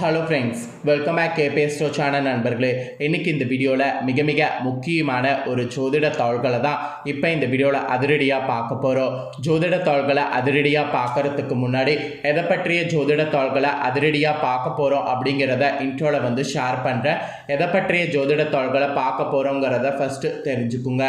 Hello friends welcome back கேபிஎஸ்டோ channel நண்பர்களே. இன்றைக்கி இந்த வீடியோவில் மிக மிக முக்கியமான ஒரு ஜோதிட தாள்களை தான் இப்போ இந்த வீடியோவில் அதிரடியாக பார்க்க போகிறோம் ஜோதிட தாள்களை அதிரடியாக பார்க்கறதுக்கு முன்னாடி எதை பற்றிய ஜோதிட தாள்களை அதிரடியாக பார்க்க போகிறோம் அப்படிங்கிறத இன்ட்ரோவில் வந்து ஷேர் பண்ணுறேன் எதை பற்றிய ஜோதிட தாள்களை பார்க்க போகிறோங்கிறத ஃபஸ்ட்டு தெரிஞ்சுக்குங்க.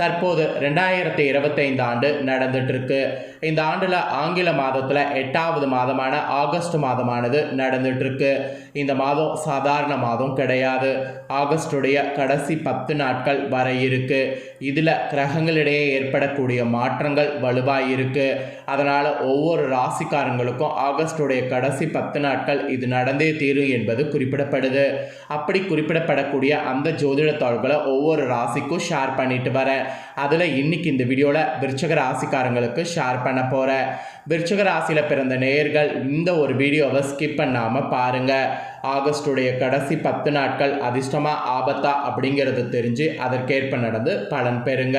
தற்போது ரெண்டாயிரத்தி இருபத்தைந்து ஆண்டு நடந்துகிட்ருக்கு இந்த ஆண்டில் ஆங்கில மாதத்தில் எட்டாவது மாதமான ஆகஸ்ட் மாதமானது நடந்துகிட்ருக்கு இருக்கு. இந்த மாதம் சாதாரண மாதம் கிடையாது. ஆகஸ்டுடைய கடைசி பத்து நாட்கள் வர இருக்கு. இதில் கிரகங்களிடையே ஏற்படக்கூடிய மாற்றங்கள் வலுவாக இருக்குது அதனால் ஒவ்வொரு ராசிக்காரங்களுக்கும் ஆகஸ்டுடைய கடைசி பத்து நாட்கள் இது நடந்தே தீரும் என்பது குறிப்பிடப்படுது. அப்படி குறிப்பிடப்படக்கூடிய அந்த ஜோதிட தாள்களை ஒவ்வொரு ராசிக்கும் ஷேர் பண்ணிட்டு வரேன். அதில் இன்னைக்கு இந்த வீடியோவில் விருச்சக ராசிக்காரங்களுக்கு ஷேர் பண்ண போகிறேன் விருச்சக ராசியில் பிறந்த நேயர்கள் இந்த ஒரு வீடியோவை ஸ்கிப் பண்ணாமல் பாருங்கள் ஆகஸ்டுடைய கடைசி பத்து நாட்கள் அதிர்ஷ்டமா ஆபத்தா அப்படிங்கிறது தெரிஞ்சு அதற்கேற்ப நடந்து பலன் பெறுங்க.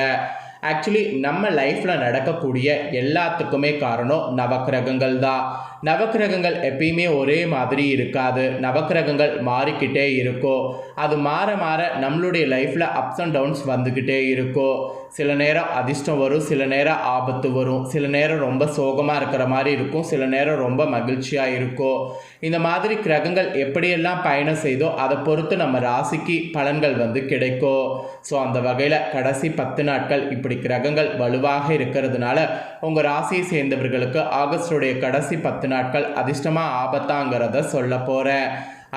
ஆக்சுவலி நம்ம லைஃப்பில் நடக்கக்கூடிய எல்லாத்துக்குமே காரணம் நவக்கிரகங்கள் தான் நவக்கிரகங்கள் எப்பயுமே ஒரே மாதிரி இருக்காது. நவக்கிரகங்கள் மாறிக்கிட்டே இருக்கும் அது மாற மாற நம்மளுடைய லைஃப்பில் அப்ஸ் அண்ட் டவுன்ஸ் வந்துக்கிட்டே இருக்கும் சில நேரம் அதிர்ஷ்டம் வரும் சில நேரம் ஆபத்து வரும். சில நேரம் ரொம்ப சோகமாக இருக்கிற மாதிரி இருக்கும் சில நேரம் ரொம்ப மகிழ்ச்சியாக இருக்கும் இந்த மாதிரி கிரகங்கள் எப்படியெல்லாம் பயணம் செய்தோ அதை பொறுத்து நம்ம ராசிக்கு பலன்கள் வந்து கிடைக்கும் ஸோ அந்த வகையில் கடைசி பத்து நாட்கள் இப்படி கிரகங்கள் வலுவாக இருக்கிறதுனால உங்கள் ராசியை சேர்ந்தவர்களுக்கு ஆகஸ்டுடைய கடைசி பத்து நாட்கள் அதிர்ஷ்டமாக ஆபத்தாங்கிறத சொல்ல போகிறேன்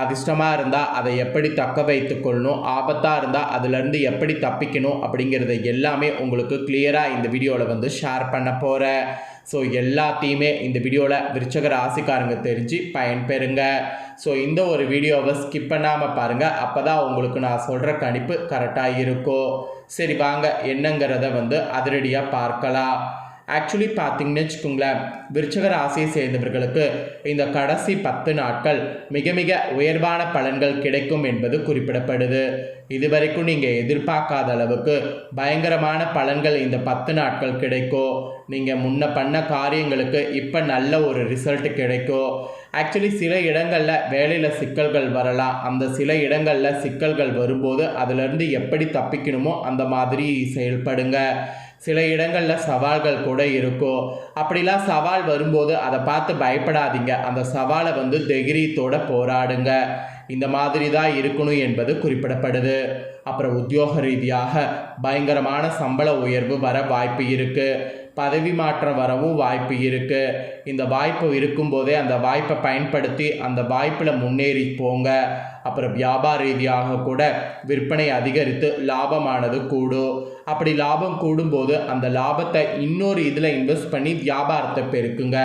அதிர்ஷ்டமாக இருந்தால் அதை எப்படி தக்க வைத்துக்கொள்ளணும் ஆபத்தாக இருந்தால் அதுலேருந்து எப்படி தப்பிக்கணும் அப்படிங்கிறத எல்லாமே உங்களுக்கு கிளியராக இந்த வீடியோவில் வந்து ஷேர் பண்ண போகிறேன் ஸோ எல்லாத்தையுமே இந்த வீடியோவில் விருச்சக ராசிக்காரங்க தெரிஞ்சு பயன்பெறுங்க. ஸோ இந்த ஒரு வீடியோவை ஸ்கிப் பண்ணாமல் பாருங்கள் அப்போ தான் உங்களுக்கு நான் சொல்கிற கணிப்பு கரெக்டாக இருக்கும். சரி வாங்க. என்னங்கிறத வந்து அதிரடியாக பார்க்கலாம். ஆக்சுவலி பார்த்தீங்கன்னு வச்சுக்கோங்களேன் விருச்சக ராசியை சேர்ந்தவர்களுக்கு இந்த கடைசி பத்து நாட்கள் மிக மிக உயர்வான பலன்கள் கிடைக்கும் என்பது குறிப்பிடப்படுது. இதுவரைக்கும் நீங்கள் எதிர்பார்க்காத அளவுக்கு பயங்கரமான பலன்கள் இந்த பத்து நாட்கள் கிடைக்கும். நீங்கள் முன்ன பண்ண காரியங்களுக்கு இப்போ நல்ல ஒரு ரிசல்ட் கிடைக்கும். ஆக்சுவலி சில இடங்களில் வேலையில் சிக்கல்கள் வரலாம். அந்த சில இடங்களில் சிக்கல்கள் வரும்போது அதிலிருந்து எப்படி தப்பிக்கணுமோ அந்த மாதிரி செயல்படுங்க. சில இடங்களில் சவால்கள் கூட இருக்கும். அப்படிலாம் சவால் வரும்போது அதை பார்த்து பயப்படாதீங்க. அந்த சவாலை வந்து தைரியத்தோட போராடுங்க. இந்த மாதிரி தான் இருக்கணும் என்பது குறிப்பிடப்படுது. அப்புறம் உத்தியோக ரீதியாக பயங்கரமான சம்பள உயர்வு வர வாய்ப்பு இருக்குது பதவி மாற்றம் வரவும் வாய்ப்பு இருக்குது இந்த வாய்ப்பு இருக்கும்போதே அந்த வாய்ப்பை பயன்படுத்தி அந்த வாய்ப்பில் முன்னேறி போங்க. அப்புறம் வியாபார ரீதியாக கூட விற்பனை அதிகரித்து லாபமானது கூடும். அப்படி லாபம் கூடும்போது அந்த லாபத்தை இன்னொரு இதில் இன்வெஸ்ட் பண்ணி வியாபாரத்தை பெருக்குங்க.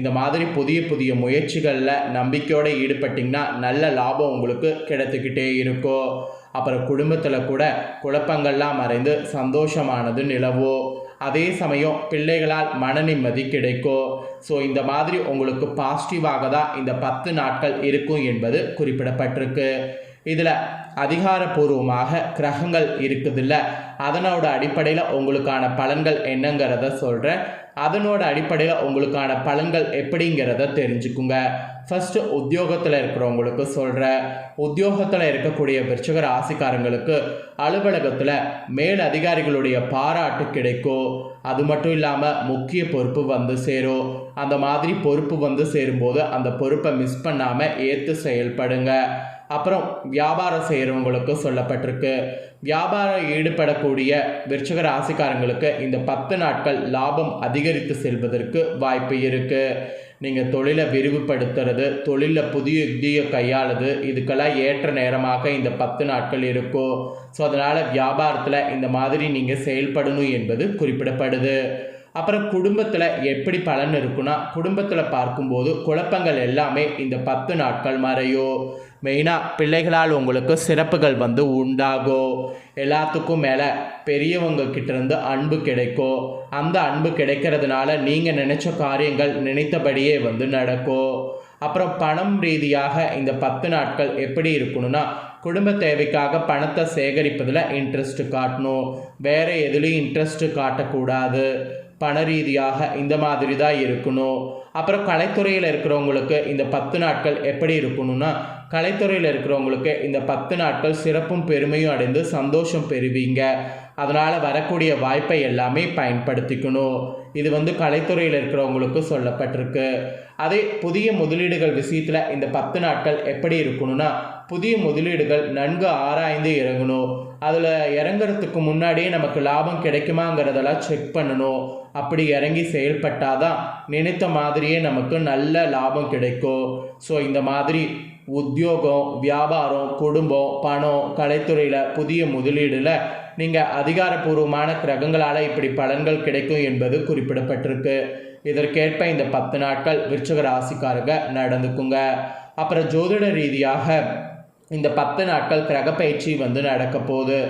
இந்த மாதிரி புதிய புதிய முயற்சிகளில் நம்பிக்கையோடு ஈடுபட்டிங்கன்னா நல்ல லாபம் உங்களுக்கு கிடைத்துக்கிட்டே இருக்கும். அப்புறம் குடும்பத்தில் கூட குழப்பங்கள்லாம் மறைந்து சந்தோஷமானது நிலவும். அதே சமயம் பிள்ளைகளால் மன நிம்மதி கிடைக்கும். ஸோ இந்த மாதிரி உங்களுக்கு பாசிட்டிவாக தான் இந்த பத்து நாட்கள் இருக்கும் என்பது குறிப்பிடப்பட்டிருக்கு. இதில் அதிகாரப்பூர்வமாக கிரகங்கள் இருக்குதுல்ல அதனோட அடிப்படையில் உங்களுக்கான பலன்கள் என்னங்கிறத சொல்கிறேன் அதனோட அடிப்படையில் உங்களுக்கான பலன்கள் எப்படிங்கிறத தெரிஞ்சுக்குங்க. ஃபஸ்ட்டு உத்தியோகத்தில் இருக்கிறவங்களுக்கு சொல்கிற உத்தியோகத்தில் இருக்கக்கூடிய விருச்சக ராசிக்காரங்களுக்கு அலுவலகத்தில் மேல் அதிகாரிகளுடைய பாராட்டு கிடைக்கும். அது மட்டும் இல்லாமல் முக்கிய பொறுப்பு வந்து சேரும். அந்த மாதிரி பொறுப்பு வந்து சேரும்போது அந்த பொறுப்பை மிஸ் பண்ணாமல் ஏற்று செயல்படுங்க. அப்புறம் வியாபாரம் செய்கிறவங்களுக்கு சொல்லப்பட்டிருக்கு. வியாபாரம் ஈடுபடக்கூடிய விருச்சக ராசிக்காரங்களுக்கு இந்த பத்து நாட்கள் லாபம் அதிகரித்து செல்வதற்கு வாய்ப்பு இருக்குது நீங்கள் தொழிலை விரிவுபடுத்துறது தொழிலில் புதிய யுக்தியை கையாளுது இதுக்கெல்லாம் ஏற்ற நேரமாக இந்த பத்து நாட்கள் இருக்கும். ஸோ அதனால் வியாபாரத்தில் இந்த மாதிரி நீங்கள் செயல்படணும் என்பது குறிப்பிடப்படுது. அப்புறம் குடும்பத்தில் எப்படி பலன் இருக்குன்னா குடும்பத்தில் பார்க்கும்போது குழப்பங்கள் எல்லாமே இந்த பத்து நாட்கள் மறையோ. மெயினாக பிள்ளைகளால் உங்களுக்கு சிறப்புகள் வந்து உண்டாகும் எல்லாத்துக்கும் மேலே பெரியவங்க கிட்டேருந்து அன்பு கிடைக்கும் அந்த அன்பு கிடைக்கிறதுனால நீங்கள் நினச்ச காரியங்கள் நினைத்தபடியே வந்து நடக்கும் அப்புறம் பணம் ரீதியாக இந்த பத்து நாட்கள் எப்படி இருக்கணும்னா குடும்ப தேவைக்காக பணத்தை சேகரிப்பதில் இன்ட்ரெஸ்ட்டு காட்டணும். வேறு எதுலேயும் இன்ட்ரெஸ்ட்டு காட்டக்கூடாது. பண ரீதியாக இந்த மாதிரி தான் இருக்கணும். அப்புறம் கலைத்துறையில் இருக்கிறவங்களுக்கு இந்த பத்து நாட்கள் எப்படி இருக்கணும்னா கலைத்துறையில் இருக்கிறவங்களுக்கு இந்த பத்து நாட்கள் சிறப்பும் பெருமையும் அடைந்து சந்தோஷம் பெறுவீங்க. அதனால் வரக்கூடிய வாய்ப்பை எல்லாமே பயன்படுத்திக்கணும். இது வந்து கலைத்துறையில் இருக்கிறவங்களுக்கு சொல்லப்பட்டிருக்கு. அதே புதிய முதலீடுகள் விஷயத்தில் இந்த பத்து நாட்கள் எப்படி இருக்கணும்னா புதிய முதலீடுகள் நன்கு ஆராய்ந்து இறங்கணும். அதில் இறங்குறதுக்கு முன்னாடியே நமக்கு லாபம் கிடைக்குமாங்கிறதெல்லாம் செக் பண்ணணும். அப்படி இறங்கி செயல்பட்டால் தான் நினைத்த மாதிரியே நமக்கு நல்ல லாபம் கிடைக்கும். ஸோ இந்த மாதிரி உத்தியோகம் வியாபாரம் குடும்பம் பணம் கலைத்துறையில் புதிய முதலீடில் நீங்கள் அதிகாரப்பூர்வமான கிரகங்களால் இப்படி பலன்கள் கிடைக்கும் என்பது குறிப்பிடப்பட்டிருக்கு. இதற்கேற்ப இந்த பத்து நாட்கள் விருச்சக ராசிக்காரங்க நடந்துக்குங்க. அப்புறம் ஜோதிட ரீதியாக இந்த பத்து நாட்கள் கிரக பயிற்சி வந்து நடக்க போகுது.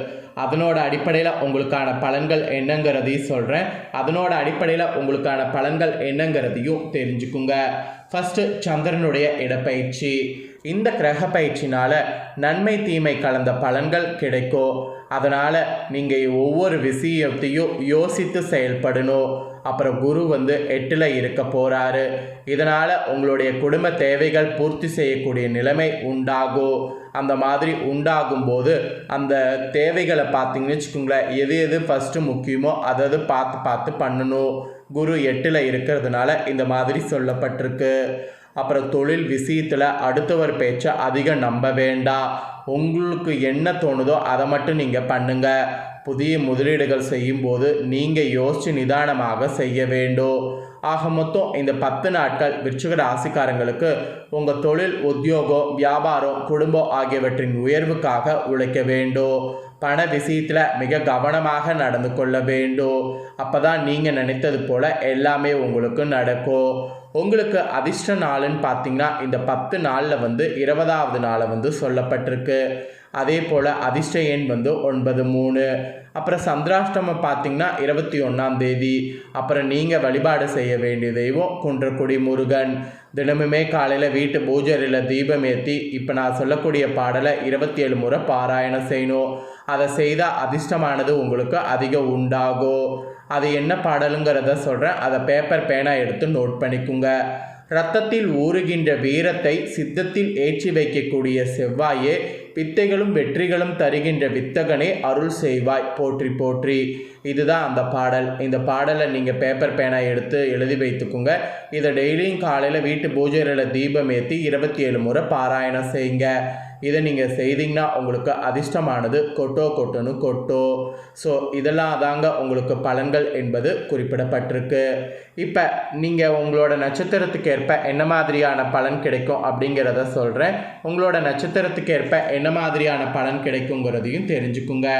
அதனோட அடிப்படையில் உங்களுக்கான பலன்கள் என்னங்கிறதையும் சொல்கிறேன் அதனோட அடிப்படையில் உங்களுக்கான பலன்கள் என்னங்கிறதையும் தெரிஞ்சுக்குங்க. ஃபஸ்ட்டு சந்திரனுடைய இடப்பயிற்சி. இந்த கிரக பயிற்சினால் நன்மை தீமை கலந்த பலன்கள் கிடைக்கும். அதனால் நீங்கள் ஒவ்வொரு விஷயத்தையும் யோசித்து செயல்படணும். அப்புறம் குரு வந்து எட்டில் இருக்க போகிறாரு இதனால் உங்களுடைய குடும்ப தேவைகள் பூர்த்தி செய்யக்கூடிய நிலைமை உண்டாகும். அந்த மாதிரி உண்டாகும் போது அந்த தேவைகளை பார்த்தீங்கன்னு வச்சுக்கோங்களேன் எது எது ஃபஸ்ட்டு முக்கியமோ அதது பார்த்து பார்த்து பண்ணணும். குரு எட்டில் இருக்கிறதுனால இந்த மாதிரி சொல்லப்பட்டிருக்கு. அப்புறம் தொழில் விஷயத்தில் அடுத்தவர் பேச்சை அதிகம் நம்ப வேண்டாம். உங்களுக்கு என்ன தோணுதோ அதை மட்டும் நீங்கள் பண்ணுங்கள் புதிய முதலீடுகள் செய்யும்போது நீங்கள் யோசித்து நிதானமாக செய்ய வேண்டும். ஆக மொத்தம் இந்த பத்து நாட்கள் விருச்சிக ராசிக்காரங்களுக்கு உங்கள் தொழில் உத்தியோகம் வியாபாரம் குடும்பம் ஆகியவற்றின் உயர்வுக்காக உழைக்க வேண்டும். பண விஷயத்தில் மிக கவனமாக நடந்து கொள்ள வேண்டும். அப்போ தான் நீங்கள் நினைத்தது போல் எல்லாமே உங்களுக்கு நடக்கும். உங்களுக்கு அதிர்ஷ்ட நாளுன்னு பார்த்தீங்கன்னா இந்த பத்து நாளில் வந்து இருபதாவது நாளை வந்து சொல்லப்பட்டிருக்கு. அதே போல் அதிர்ஷ்ட எண் வந்து ஒன்பது மூணு. அப்புறம் சந்திராஷ்டமம் பார்த்தீங்கன்னா இருபத்தி ஒன்றாம் தேதி. அப்புறம் நீங்கள் வழிபாடு செய்ய வேண்டிய தெய்வம் குன்றக்குடி முருகன். தினமுமே காலையில் வீட்டு பூஜையில் தீபம் ஏற்றி இப்போ நான் சொல்லக்கூடிய பாடலை இருபத்தி ஏழு முறை பாராயணம் செய்யணும். அதை செய்தால் அதிர்ஷ்டமானது உங்களுக்கு அதிகம் உண்டாகும் அது என்ன பாடலுங்கிறத சொல்கிறேன் அதை பேப்பர் பேனா எடுத்து நோட் பண்ணிக்குங்க. ரத்தத்தில் ஊறுகின்ற வீரத்தை சித்தத்தில் ஏற்றி வைக்கக்கூடிய செவ்வாயே வித்தைகளும் வெற்றிகளும் தருகின்ற வித்தகனே அருள் செய்வாய். போற்றி போற்றி. இதுதான் அந்த பாடல். இந்த பாடலை நீங்கள் பேப்பர் பேனா எடுத்து எழுதி வைத்துக்குங்க. இதை டெய்லியும் காலையில் வீட்டு பூஜைகளில் தீபம் ஏற்றி இருபத்தி ஏழு முறை பாராயணம் செய்யுங்க. இதை நீங்கள் செய்தீங்கன்னா உங்களுக்கு அதிர்ஷ்டமானது. கொட்டோ கொட்டோன்னு கொட்டோ. ஸோ இதெல்லாம் தாங்க உங்களுக்கு பலன்கள் என்பது குறிப்பிடப்பட்டிருக்கு. இப்போ நீங்கள் உங்களோட நட்சத்திரத்துக்கு ஏற்ப என்ன மாதிரியான பலன் கிடைக்கும் அப்படிங்கிறத சொல்கிறேன் உங்களோட நட்சத்திரத்துக்கு ஏற்ப என்ன மாதிரியான பலன் கிடைக்குங்கிறதையும் தெரிஞ்சுக்குங்க.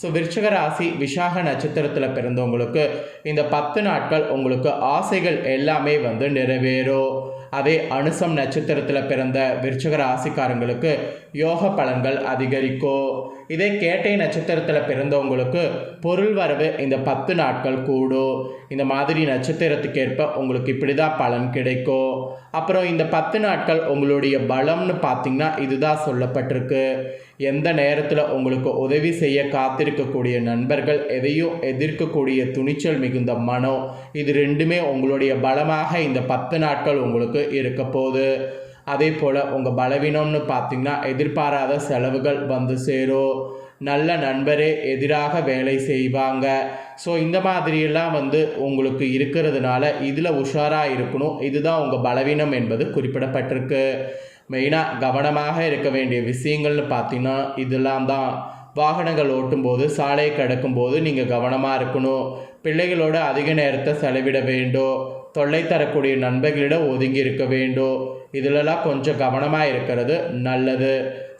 ஸோ விருச்சக ராசி விசாக நட்சத்திரத்தில் பிறந்தவங்களுக்கு இந்த பத்து நாட்கள் உங்களுக்கு ஆசைகள் எல்லாமே வந்து நிறைவேறும். அதே அனுசம் நட்சத்திரத்தில் பிறந்த விருச்சக ராசிக்காரங்களுக்கு யோக பலன்கள் அதிகரிக்கும் இதே கேட்டை நட்சத்திரத்தில் பிறந்தவங்களுக்கு பொருள் வரவு இந்த பத்து நாட்கள் கூடும் இந்த மாதிரி நட்சத்திரத்துக்கு ஏற்ப உங்களுக்கு இப்படி தான் பலன் கிடைக்கும் அப்புறம் இந்த பத்து நாட்கள் உங்களுடைய பலம்னு பார்த்தீங்கன்னா இதுதான் சொல்லப்பட்டிருக்கு. எந்த நேரத்தில் உங்களுக்கு உதவி செய்ய காத்திருக்கக்கூடிய நண்பர்கள் எதையும் எதிர்க்கக்கூடிய துணிச்சல் மிகுந்த மனம் இது ரெண்டுமே உங்களுடைய பலமாக இந்த பத்து நாட்கள் உங்களுக்கு இருக்க போகுது. அதே போல் உங்கள் பலவீனம்னு பார்த்திங்கன்னா எதிர்பாராத செலவுகள் வந்து சேரும். நல்ல நண்பரே எதிராக வேலை செய்வாங்க. ஸோ இந்த மாதிரியெல்லாம் வந்து உங்களுக்கு இருக்கிறதுனால இதில் உஷாராக இருக்கணும். இதுதான் உங்கள் பலவீனம் என்பது குறிப்பிடப்பட்டிருக்கு. மெயினாக கவனமாக இருக்க வேண்டிய விஷயங்கள்னு பார்த்தீங்கன்னா இதெல்லாம் தான். வாகனங்கள் ஓட்டும்போது சாலையை கடக்கும்போது நீங்கள் கவனமாக இருக்கணும். பிள்ளைகளோட அதிக நேரத்தை செலவிட வேண்டும். தொல்லை தரக்கூடிய நண்பர்களிடம் ஒதுங்கி இருக்க வேண்டும். இதிலெல்லாம் கொஞ்சம் கவனமாக இருக்கிறது நல்லது.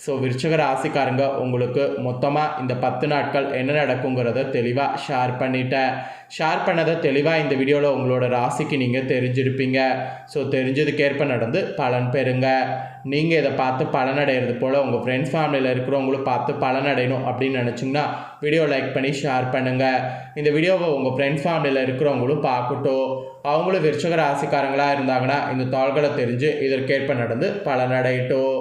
ஸோ விருச்சக ராசிக்காரங்க உங்களுக்கு மொத்தமாக இந்த பத்து நாட்கள் என்ன நடக்குங்கிறத தெளிவாக ஷேர் பண்ணிட்டேன். ஷேர் பண்ணதை தெளிவாக இந்த வீடியோவில் உங்களோட ராசிக்கு நீங்கள் தெரிஞ்சிருப்பீங்க. ஸோ தெரிஞ்சதுக்கேற்ப நடந்து பலன் பெறுங்க. நீங்கள் இதை பார்த்து பலனடைகிறது போல் உங்கள் ஃப்ரெண்ட்ஸ் ஃபேமிலியில் இருக்கிறவங்களும் பார்த்து பலனடையணும் அப்படின்னு நினச்சிங்கன்னா வீடியோ லைக் பண்ணி ஷேர் பண்ணுங்கள் இந்த வீடியோவை உங்கள் ஃப்ரெண்ட்ஸ் ஃபேமிலியில் இருக்கிறவங்களும் பார்க்கட்டும். அவங்களும் விருச்சக ராசிக்காரங்களாக இருந்தாங்கன்னா இந்த தாள்களை தெரிஞ்சு இதற்கேற்ப நடந்து பலனடையட்டும்